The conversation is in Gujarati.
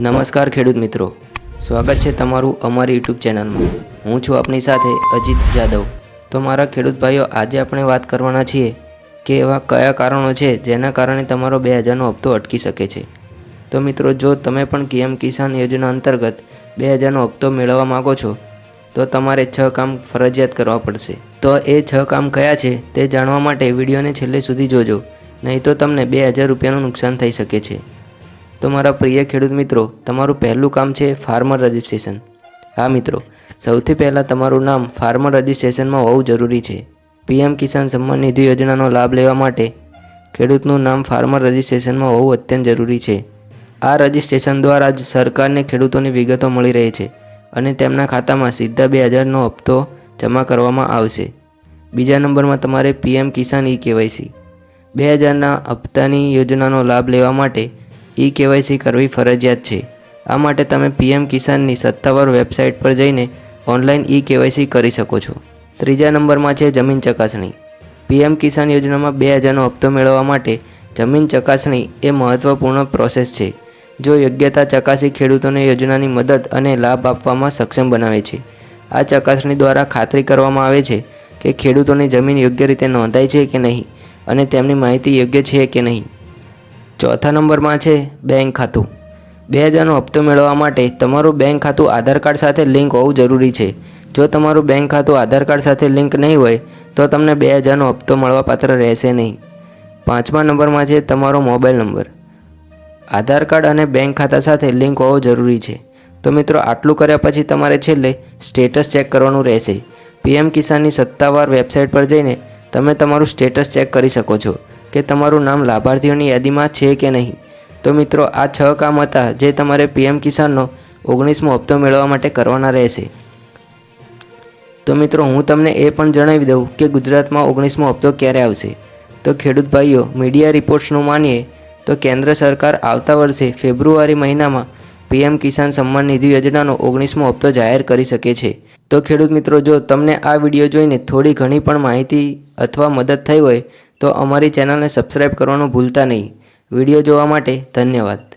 નમસ્કાર ખેડૂત મિત્રો. સ્વાગત છે તમારું અમારી યુટ્યુબ ચેનલમાં. હું છું આપની સાથે અજીત જાદવ. તો મારા ખેડૂત ભાઈઓ, આજે આપણે વાત કરવાના છીએ કે એવા કયા કારણો છે જેના કારણે તમારો બે હજારનો હપ્તો અટકી શકે છે. તો મિત્રો, જો તમે પણ પીએમ કિસાન યોજના અંતર્ગત બે હજારનો હપ્તો મેળવવા માગો છો, તો તમારે છ કામ ફરજિયાત કરવા પડશે. તો એ છ કામ કયા છે તે જાણવા માટે વિડીયોને છેલ્લે સુધી જોજો. નહીં તો તમને બે હજાર રૂપિયાનું નુકસાન થઈ શકે છે. તો મારા પ્રિય ખેડૂત મિત્રો, તમારું પહેલું કામ છે ફાર્મર રજિસ્ટ્રેશન હા મિત્રો, સૌથી પહેલાં તમારું નામ ફાર્મર રજિસ્ટ્રેશનમાં હોવું જરૂરી છે. પીએમ કિસાન સન્માન નિધિ યોજનાનો લાભ લેવા માટે ખેડૂતનું નામ ફાર્મર રજિસ્ટ્રેશનમાં હોવું અત્યંત જરૂરી છે. આ રજિસ્ટ્રેશન દ્વારા જ સરકારને ખેડૂતોની વિગતો મળી રહી છે અને તેમના ખાતામાં સીધા બે હજારનો હપ્તો જમા કરવામાં આવશે. બીજા નંબરમાં તમારે પીએમ કિસાન ઈ કેવાયસી. બે હજારના હપ્તાની યોજનાનો લાભ લેવા માટે ઈ કેવાયસી કરવી ફરજિયાત છે. આ માટે તમે પીએમ કિસાનની સત્તાવાર વેબસાઇટ પર જઈને ઓનલાઈન ઈ કેવાયસી કરી શકો છો. ત્રીજા નંબરમાં છે જમીન ચકાસણી. પીએમ કિસાન યોજનામાં બે હજારનો હપ્તો મેળવવા માટે જમીન ચકાસણી એ મહત્ત્વપૂર્ણ પ્રોસેસ છે, જો યોગ્યતા ચકાસી ખેડૂતોને યોજનાની મદદ અને લાભ આપવામાં સક્ષમ બનાવે છે. આ ચકાસણી દ્વારા ખાતરી કરવામાં આવે છે કે ખેડૂતોની જમીન યોગ્ય રીતે નોંધાઈ છે કે નહીં અને તેમની માહિતી યોગ્ય છે કે નહીં. ચોથા નંબરમાં છે બેંક ખાતું. બે હજારનો હપ્તો મેળવવા માટે તમારું બેંક ખાતું આધાર કાર્ડ સાથે લિંક હોવું જરૂરી છે. જો તમારું બેંક ખાતું આધાર કાર્ડ સાથે લિંક નહીં હોય, તો તમને બે હજારનો હપ્તો મળવાપાત્ર રહેશે નહીં. પાંચમા નંબરમાં છે તમારો મોબાઈલ નંબર. આધાર કાર્ડ અને બેંક ખાતા સાથે લિંક હોવો જરૂરી છે. તો મિત્રો, આટલું કર્યા પછી તમારે છેલ્લે સ્ટેટસ ચેક કરવાનું રહેશે. પીએમ કિસાનની સત્તાવાર વેબસાઇટ પર જઈને તમે તમારું સ્ટેટસ ચેક કરી શકો છો. કે તમારું નામ લાભાર્થીઓની યાદીમાં છે કે નહીં? તો મિત્રો, આ છ કામ હતા જે તમારે પીએમ કિસાનનો ઓગણીસમો હપ્તો મેળવવા માટે કરવાના રહેશે. તો મિત્રો, હું તમને એ પણ જણાવી દઉં કે ગુજરાતમાં ઓગણીસમો હપ્તો ક્યારે આવશે? તો ખેડૂત ભાઈઓ, મીડિયા રિપોર્ટ્સનું માનીએ તો કેન્દ્ર સરકાર આવતા વર્ષે ફેબ્રુઆરી મહિનામાં પીએમ કિસાન સન્માન નિધિ યોજનાનો ઓગણીસમો હપ્તો જાહેર કરી શકે છે. તો ખેડૂત મિત્રો, જો તમને આ વીડિયો જોઈને થોડી ઘણી પણ માહિતી અથવા મદદ થઈ હોય તો અમારી ચેનલને સબસ્ક્રાઈબ કરવાનું ભૂલતા નહીં. વીડિયો જોવા માટે ધન્યવાદ.